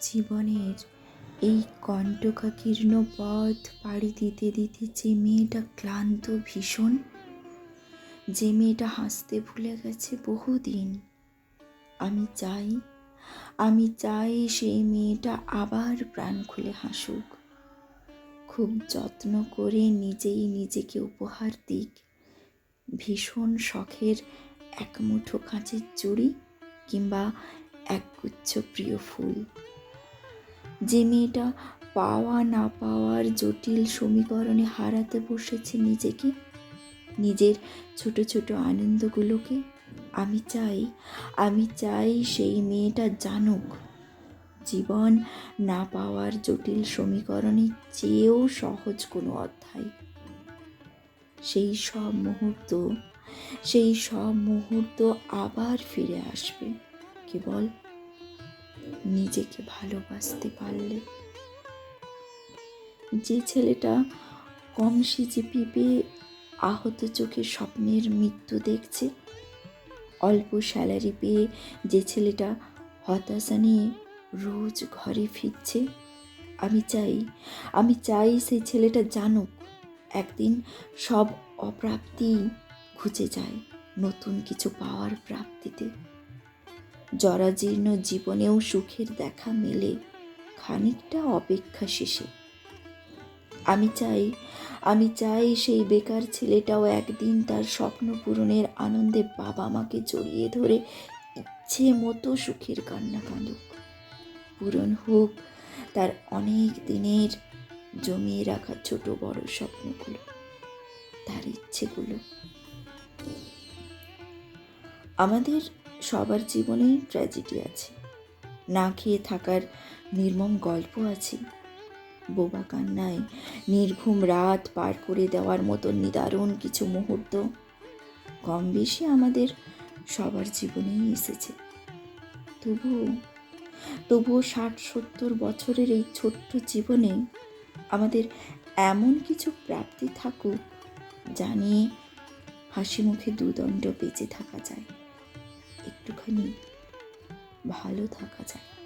জীবনের এই কণ্টকাকীর্ণ পথ পাড়ি দিতে দিতে যে মেয়েটা ক্লান্ত, ভীষণ, যে মেয়েটা হাসতে ভুলে গেছে বহুদিন, আমি চাই আমি চাই সেই মেয়েটা আবার প্রাণ খুলে হাসুক। খুব যত্ন করে নিজেই নিজেকে উপহার দিক। ভীষণ শখের এক মুঠো কাঁচের চুড়ি কিংবা একগুচ্ছ প্রিয় ফুল। যে মেয়েটা পাওয়া না পাওয়ার জটিল সমীকরণে হারাতে বসেছে নিজেকে, নিজের ছোট ছোট আনন্দগুলোকে, আমি চাই আমি চাই সেই মেয়েটা জানুক। জীবন না পাওয়ার জটিল সমীকরণের চেয়েও সহজ কোনো অধ্যায়। সেই সব মুহূর্ত, সেই সব মুহূর্ত আবার ফিরে আসবে, কেবল নিজেকে ভালোবাসতে পারলে। যে ছেলেটা কম সিজে পিপে আহত চোখে স্বপ্নের মৃত্যু দেখছে, অল্প স্যালারি পেয়ে যে ছেলেটা হতাশা নিয়ে রোজ ঘরে ফিরছে, আমি চাই আমি চাই সেই ছেলেটা জানুক, একদিন সব অপ্রাপ্তি খুঁজে যায় নতুন কিছু পাওয়ার প্রাপ্তিতে। জরাজীর্ণ জীবনেও সুখের দেখা মেলে খানিকটা অপেক্ষা শেষে। আমি চাই আমি চাই সেই বেকার ছেলেটাও একদিন তার স্বপ্ন পূরণের আনন্দে বাবা মাকে জড়িয়ে ধরে ইচ্ছে মতো সুখের কান্না কাঁদুক। পূরণ হোক তার অনেক দিনের জমিয়ে রাখা ছোট বড় স্বপ্নগুলো, তার ইচ্ছেগুলো। আমাদের সবার জীবনেই ট্র্যাজেডি আছে। না খেয়ে থাকার নির্মম গল্প আছে। বোবা কান্নায় নির্ঘুম রাত পার করে দেওয়ার মতো নিদারুণ কিছু মুহূর্ত কম বেশি আমাদের সবার জীবনেই এসেছে। তবুও তবুও ষাট সত্তর বছরের এই ছোট্ট জীবনে আমাদের এমন কিছু প্রাপ্তি থাকুক জানিয়ে হাসি মুখে দুদণ্ড বেঁচে থাকা যায়। একটুখানি ভালো থাকা যায়।